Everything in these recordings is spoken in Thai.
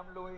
ยมลุย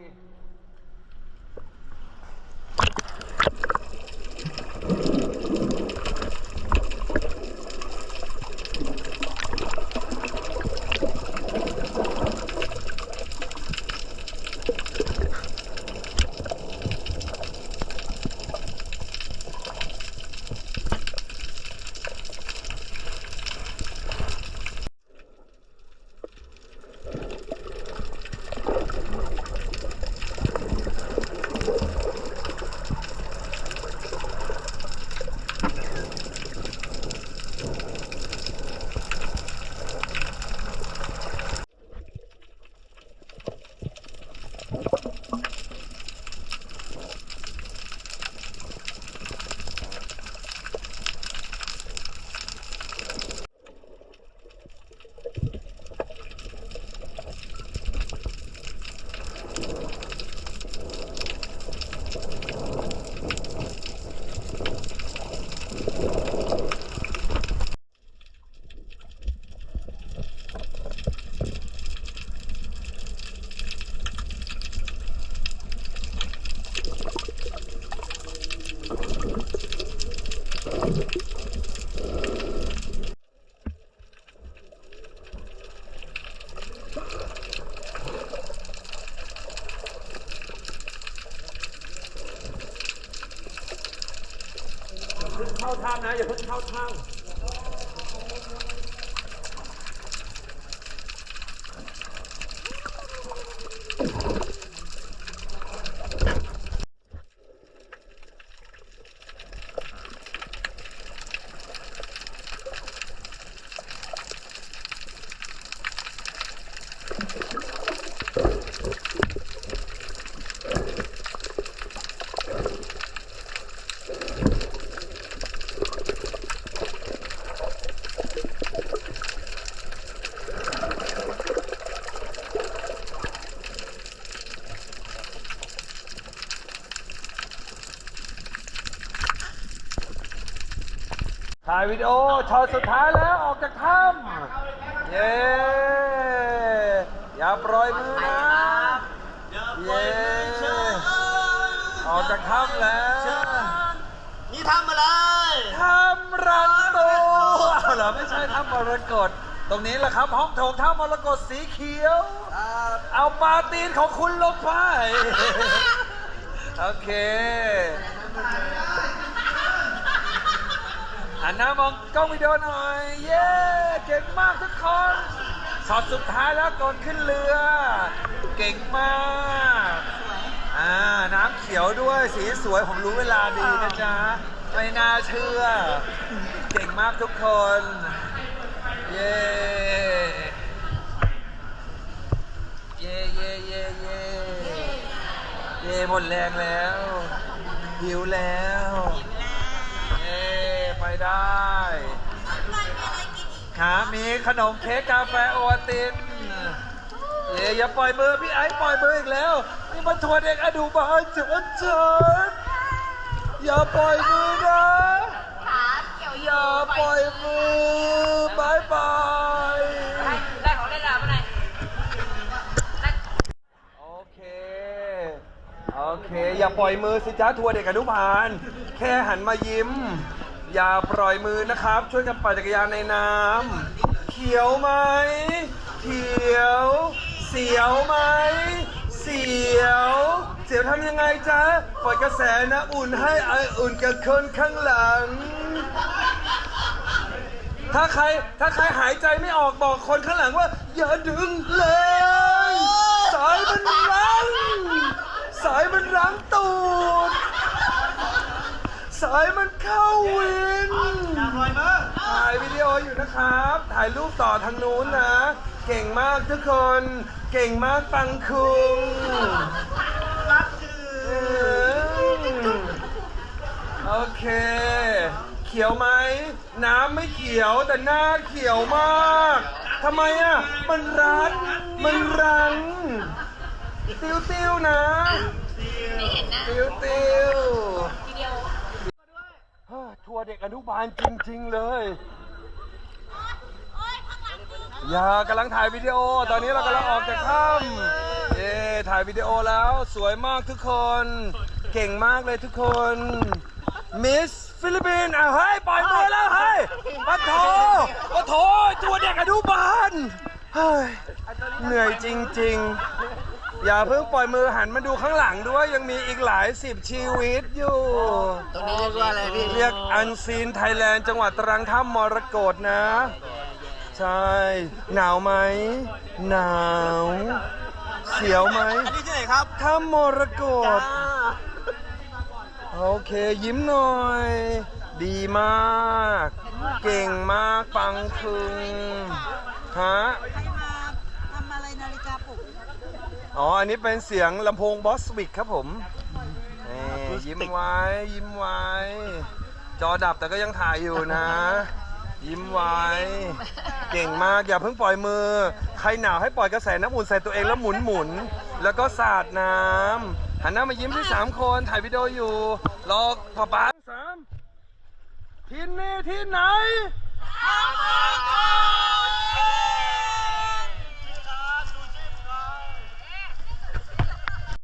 เข้าท่านะอย่าเพิ่งเข้าท่า ถ่ายวิดีโอช็อตสุดท้ายแล้วออกจากถ้ำเย้อย่าปล่อยมือนะเย้ออกจากถ้ำแล้วนี่ทำอะไรถ้ำรันตูเอาเหรอไม่ใช่ถ้ำมรกตตรงนี้แหละครับห้องโถงถ้ำมรกตสีเขียว เอาปลาตีนของคุณลงไป โอเค หันหน้ามองกล้องวิดีโอหน่อย เย้ เก่งมากทุกคนช็อตสุดท้ายแล้วก่อนขึ้นเรือ เก่งมาก อ่า น้ำเขียวด้วย สีสวย ผมรู้เวลาดีนะจ๊ะ ไม่น่าเชื่อ เก่งมากทุกคน เย้ เย่เย่เย่เย่เย่หมดแรงแล้ว หิวแล้ว ไปได้ครับมีขนมเค้กกาแฟโอวัลตินเย่อย่าปล่อยมือพี่ไอ้ปล่อยมืออีกแล้วนี่มันทัวร์เด็กอนุบาลเฉินเฉินอย่าปล่อยมือนะขาเกี่ยวอย่าปล่อยมือบายบายได้ของเล่นแล้วไหนโอเคโอเค อย่าปล่อยมือสิจ้าทัวร์เด็กอนุบาลแค่หันมายิ้ม อย่าปล่อยมือนะครับ ช่วยกันปั่นจักรยานในน้ำเขียวไหมเขียว เสียวไหมเสียว เสียวทำยังไงจ๊ะปล่อยกระแสนะอุ่นให้ไออุ่นกับคนข้างหลัง ถ้าใครถ้าใครหายใจไม่ออกบอกคนข้างหลังว่า อย่าดึงเลย สายมันรั้ง สายมันรั้งตูด สายมันเข้าวินอย่าปล่อยมือถ่ายวิดีโออยู่นะครับ ถ่ายรูปต่อทางนู้นนะ เก่งมากทุกคน เก่งมากปังคุงรักจืเอออโอเค เขียวไหม น้ำไม่เขียวแต่หน้าเขียวมากทำไมอะ มันรัดมันรังติ้วติ้วๆนะไม่เห็นนะ ติ้วติ้ววิดีโอๆเฮ้อ ทัวร์เด็กอนุบาลจริง ๆ เลย อย่ากำลังถ่ายวิดีโอ ตอนนี้เรากำลังออกจากถ้ำเย้ถ่ายวิดีโอแล้วสวยมากทุกคน เก่งมากเลยทุกคน มิสฟิลิปปินส์อะเฮ้ยปล่อยมือแล้วเฮ้ยปะโถปะโถตัวเด็กอนุบาลเฮ้ยเหนื่อยจริง ๆ อย่าเพิ่งปล่อยมือหันมาดูข้างหลังด้วยยังมีอีกหลายสิบชีวิตอยู่ ตรงนี้เรียกว่าอะไรพี่เรียกอันซีนไทยแลนด์จังหวัดตรังถ้ำมรกตนะ ใช่ หนาวไหม หนาว เสียวไหมอันนี้ที่ไหนครับถ้ำมรกต โอเคยิ้มหน่อย ดีมาก เก่งมากปังคึงฮะ ใครมาทำอะไรนาฬิกาปลุก อ๋อ อันนี้เป็นเสียงลำโพงบอสวิกครับผมนี่ยิ้มไว้ ยิ้มไว้ จอดับแต่ก็ยังถ่ายอยู่นะ ยิ้มไว้ เก่งมากอย่าเพิ่งปล่อยมือ ใครหนาวให้ปล่อยกระแสน้ำอุ่นใส่ตัวเองแล้วหมุนหมุนๆแล้วก็สาดน้ำหันหน้ามายิ้มที่สามคนถ่ายวิดีโออยู่ รอป๊าป๊าสามที่นี่ที่ไหนทำ